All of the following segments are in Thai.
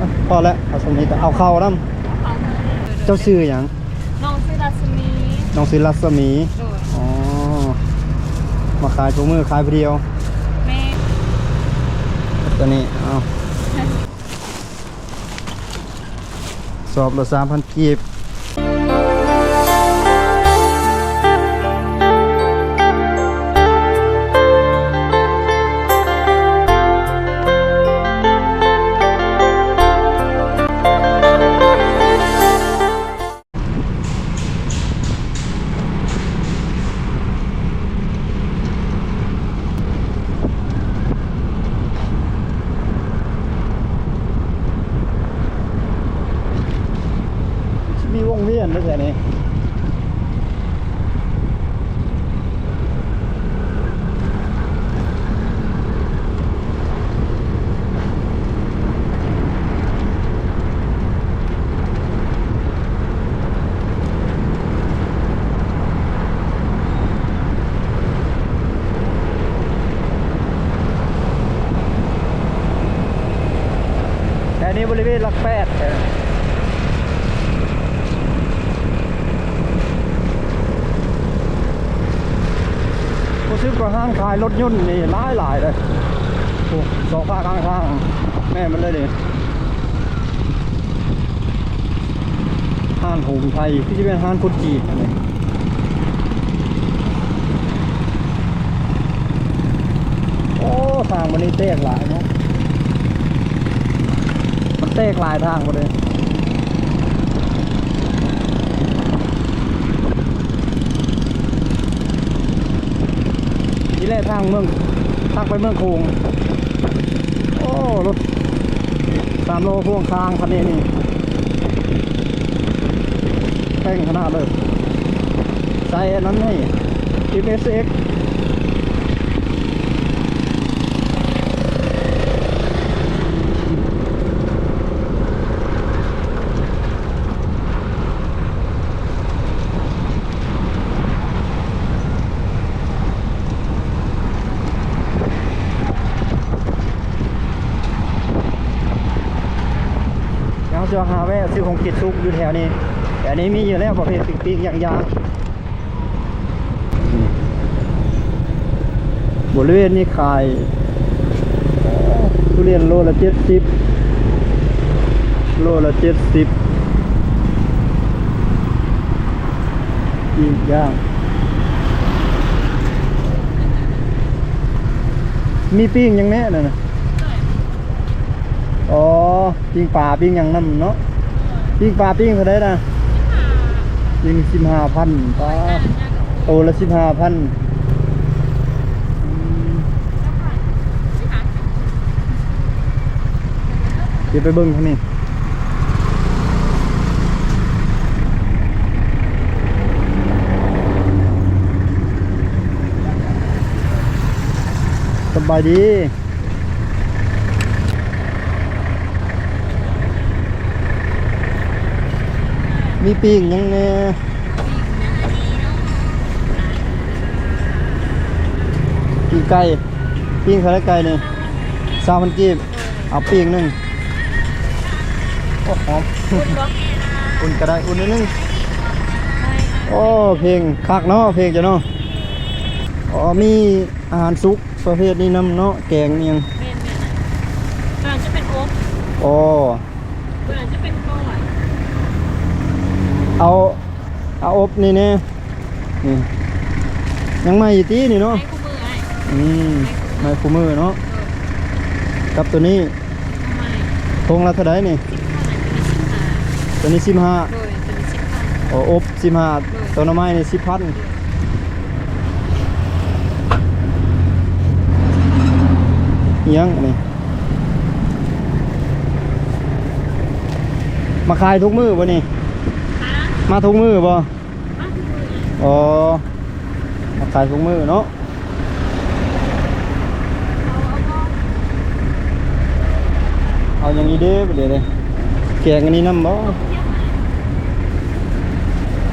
อะพอแล้วเอาสมนี้ก็เอาเข้าน้ำเจ้าชื่อหยังน้องชื่อรัศมีน้องชื่อรัศมีโดยอ๋อมาขายถุงมือขายผู้เดียว แม่ตัวนี้เอาสอบละสามพันกีบ งเวียนด้วยแต่นี้แต่นี้บริเวณหลักแปดเออ รู้สึกว่า ห้างขายรถยนต์นี่หลายหลายเลยสองข้างข้างข้างแม่มันเลยดิห้านหงไทยที่จะเป็นห้านพุทธจีนอันนี้โอ้ทางมันนี่เตกหลายเนาะมันเตกหลายทางหมดเลย นี่แหละ ทางเมืองทางไปเมืองโคงโอ้รถสามโลพ่วงค้างคันนี้นี่แข่งขนาดเลยใส่นั้นให้ MSX เดี๋ยวเรา จะหาแวะซื้อของกิดซุกอยู่แถวนี้ แต่อันนี้มีอยู่แล้วประเภทปิ๊กๆอย่างยางบริเวณนี้ขายทุเรียนโลละเจ็ดสิบโลละเจ็ดสิบอีกอย่างมีปิ้งยังแน่น่ะนะอ๋อ ปิ้งปลาปิ้งหยังน้ำเนาะปิ้งปลาปิ้งเท่าไดนะปิ้งสิบห้าพันปลาโตละสิบห้าพันเดี๋ยวไปเบิ้งทานี้สบายดี มีปิ้งหยังแน่ปิ้งไก่ปิ้งเขาได้ไก่นี่สามพันกีบเอาปิ้งหนึ่งโอ้หอมอุ่นก็ได้อุ่นนิดนึงโอ้เพลงคักเนาะเพลงจะเนาะอ๋อมีอาหารซุกประเภทนี้น้ำเนาะแกงเนียงเมนเมนตัวนั้นจะเป็นโอ๊บอ๋อตัวนั้นจะเป็นก้อย เอาเอาอบนี่แน่นี่ยังไม่อยู่ตีนี่เนาะให้คู่มือไอ้อืมไม้คู่มือเนาะกับตัวนี้ทำไมทงละเท่าไดนี่สิบห้าไหนตัวนี้สิบห้าตัวนี้สิบห้าโดยตัวนี้สิบห้าโอ้อบสิบห้าตัวหน้ำไม้นี่สิบพันยังนี่มาขายทุกมือบ่นี่อะ มาทุกมือบ่มอ๋อมาขายทุกมือเนาะเอาอย่างนี้เด้อไปเลยเลยแกงอันนี้น้ำบ่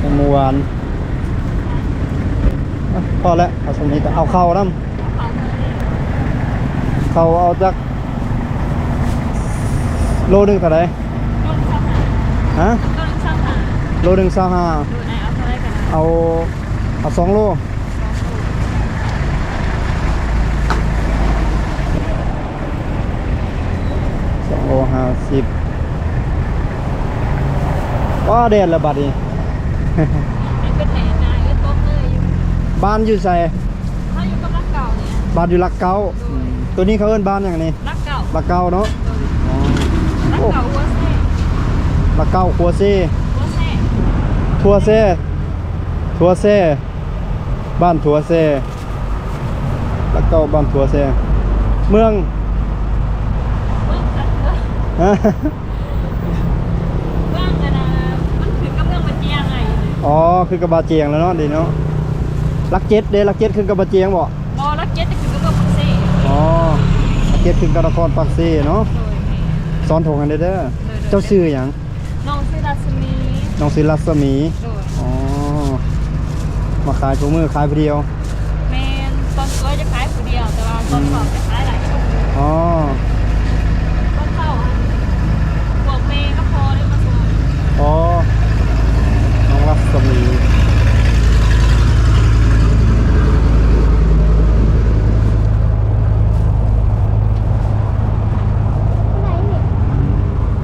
ยังเมื่อวานพอแล้วเอาสมนี้เอาเข้าน้ำเอาเลยเขาเอาจากโลนึงเท่าไหร่ฮะ โลหนึงซาห้าดูไหนเอาเท่าไรกันนะเอาเอาสองโลสองโลห้าสิบว้าแดดละบัดนี้นี่เป็นแหนนายก็ต้มเลยอยู่บ้านอยู่ใส่ถ้าอยู่กับรักเก่าเนี่ยบ้านอยู่ลักเก้าอืมตัวนี้เขาเอิ้นบ้านอย่างนี้รักเก่าลักเก้าเนาะอ๋อรักโอ้เก่าหัวเซ่ลักเก้าครัวเซ่หัวเซ่ ทัวเซ่ทัวเซ่บ้านทัวเซ่ลักเก้าบ้านทัวเซ่เมืองเมืองจัดเลยฮะเมืองจะนะมันถึงกับเมืองมันเจียงไงอ๋อคือกระบาเจียงแล้วเนาะดีเนาะลักเจ็ดเด้ลักเจ็ดคือกระบาเจียงบ่บอรักเจ็ดจะถึงกับเมืองมันเซ่อ๋อลักเจ็ดคือกระนครปักเซ่เนาะโดยแม่สอนถงกันเด้อเด้อเจ้าชื่อหยังน้องซิราสมี น้องศิลัสมีโดยอ๋อมาขายถุงมือขายผู้เดียวแมนตอนตัวจะขายผู้เดียว แต่ว่าตอนสอบจะขายหลายคนอ๋อต้นเข้าอะบวกเมย์ก็พอได้มาส่งอ๋อน้องรัศมี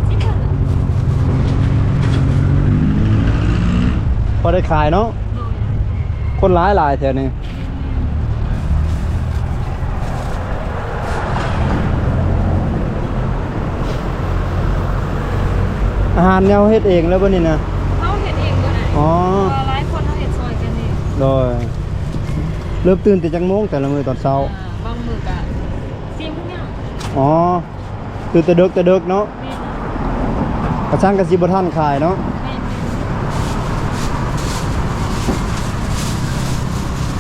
ที่เธอ พอได้ขายเนาะโดยคนร้ายหลายแถวนี้อาหารเนี่ยเราเฮ็ดเองแล้วบ่นี่นะเขาเห็นเองด้วยนะอ๋อตัวหลายคนเขาเห็นซอยกันเองโดยเริ่มตื่นแต่จังโมงแต่ละมื้อตอนเช้าอ่บางมือกะซีมทุกอย่างอ๋อตื่นแต่ดึกแต่ดึกเนาะแม่นกระช่างกระสิบ่ทันขายเนาะ แม่น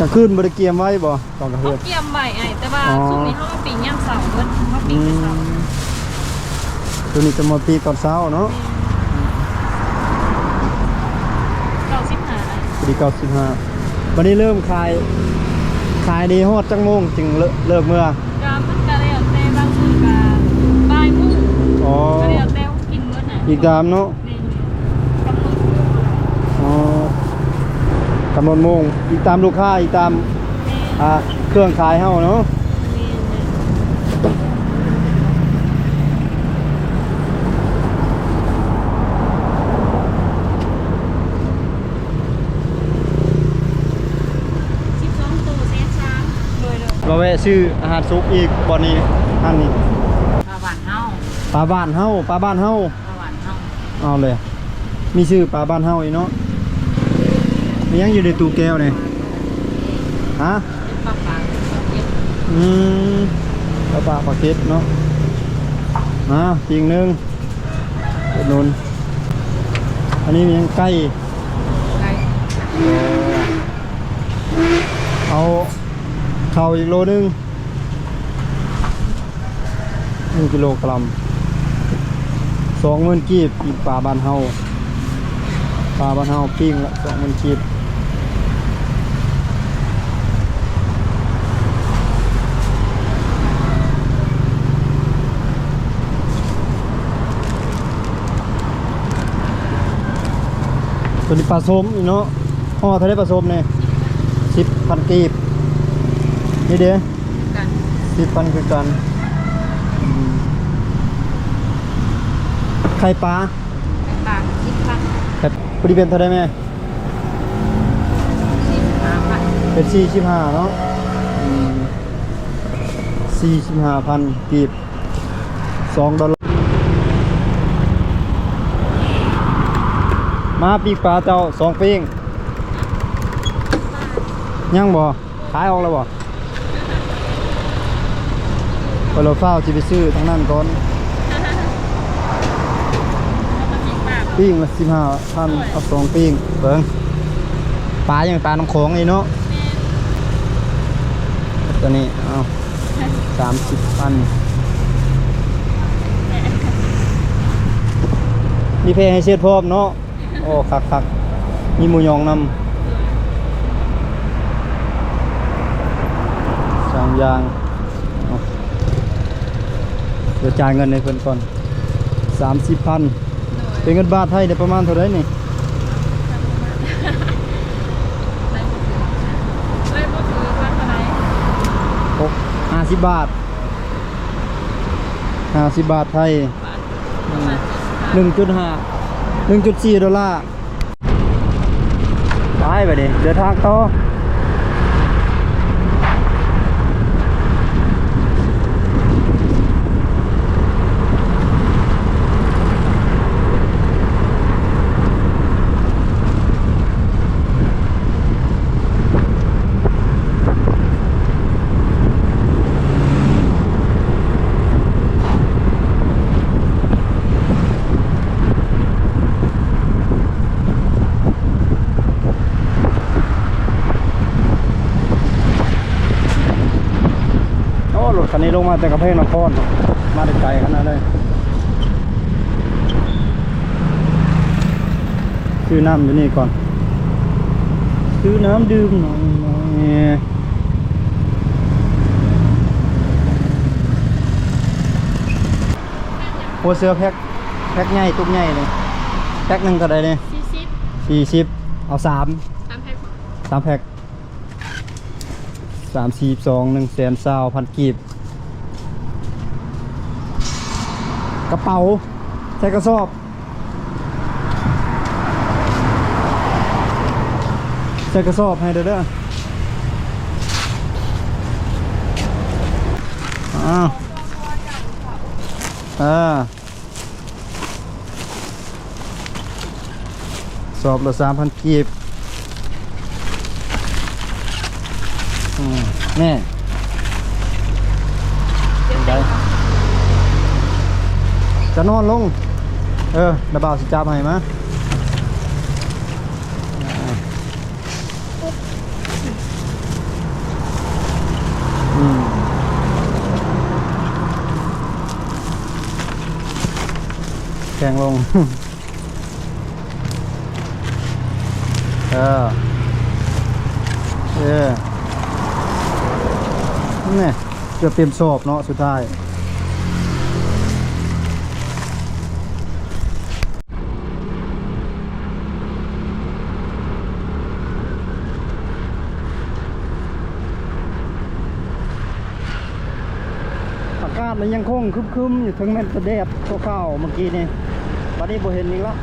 กลางคืนบ่ได้เกียมไว้บ่ตอนกลางเขาคืนเกี่ยมใบไอ้แต่ว่าอ๋อ ช่วงนี้เขาเอาปิ่งย่างเสาเบิดเขาปิ่อืงแต่เสามตัวนี้จะมาปีตอนเช้าเนาะเก้าสิบห้าพอดีเก้าสิบห้าวันนี้เริ่มขายขายดีฮอดจังโมงจึงเลิกเลิกเมื่อกามันกะแล้วแต่บางมือกะบ่ายโมุ่งอ๋อกะแล้วแต่ว่ากินมื้อน่ะอีกตามเนาะ นี่กำหนด อ๋ อกำหนโมงอีกตามลูกค้าอีกตามอ่าเครื่องขายเฮาเนาะแม่นแม่นสิบสองตัวเซนสามเลยเลยเราแวะซื้ออาหารซุปอีกบ่นี้อันนี้ปลาหวานเฮาปลาบ้านเฮาปลาบ้านเฮาปลาหวานเฮาเอาเลย มีชื่อปลาบ้านเฮาอีกเนาะ มียังอยู่ในตู้แก้วนี่ฮะปลาปลาเย็บอืมกระบะปลาเก็ตเนาะมาปิงหนึ่งเป็นนุนอันนี้มียังไก่ไก่เอาเข่าอีกโลนึงหนึ่งกิโลกรัมสองหมื่นกีบอีกปลาบานเฮาปลาบานเฮาปิ้งละสองหมื่นกีบ ตัวนี้ปลาส้มอีกเนาะห่อเท่าไรปลาส้มเนี่ยสิบพันกีบนี่เด้กันสิบพันคือกันอืมไข่ปลาปลาสิบพันไข่ปริเป็นเท่าไรแม่สิบห้าพันเป็นสี่สิบห้าเนาะสี่สิบห้าพันกีบสองดอลลาร์ มาปีกปลาเจ้าสองปิ้งยังบ่ขายออกแล้วบ่พอเราเฝ้าจะไปซื้อทั้งนั้นก่อนแล้วก็สิบปลาปิ้งละสิบห้าพันเอาสองปิ้งเบิ้งปลาอย่างปลาน้ำโขงนี่เนาะตัวนี้เอาสามสิบพันมีเพลงให้เช็ดพร้อมเนาะ โอ้คักคักมีหมูยองนำสามอย่าง เดี๋ยวจ่ายเงินในเพิ่นก่อนสามสิบพัน เป็นเงินบาทไทยได้ประมาณเท่าไรนี่หกห้าสิบบาทห้าสิบบาทไทยหนึ่งจุดห้า หนึ่งจุดสี่ดอลลาร์ ไปไปดิเดินทางต่อ งมาแต่กระเพงนครมาได้ไกลขนาดเลยซื้อน้ำอยู่นี่ก่อน ซื้อน้ำดื่มหน่อยโอเสือแพ็คแพ็คใหญ่ตุกใหญ่เลยแพ็คหนึ่งเท่าไหรเนี่ยสี่สิบสี่สิบเอาสามสามแพ็คสามแพ็คสามสี่สองหนึ่งแสนสาวพันกีบ กระเป๋าใส่กระสอบ ใส่กระสอบให้เด้อเด้ออ้าวอ่าสอบละสามพันกีบอืมแม่ได้ จะนอนลง เออระบาสิจับให้มาอืมแข็งลง เออ เออนี่เกือบเต็มสอบเนาะสุดท้าย อาศมันยังคงคึมๆอยู่ถึงแม้จะแดดข้าๆเมื่อกี้นี่ตอนนี้บ่เห็นอีกแล้ว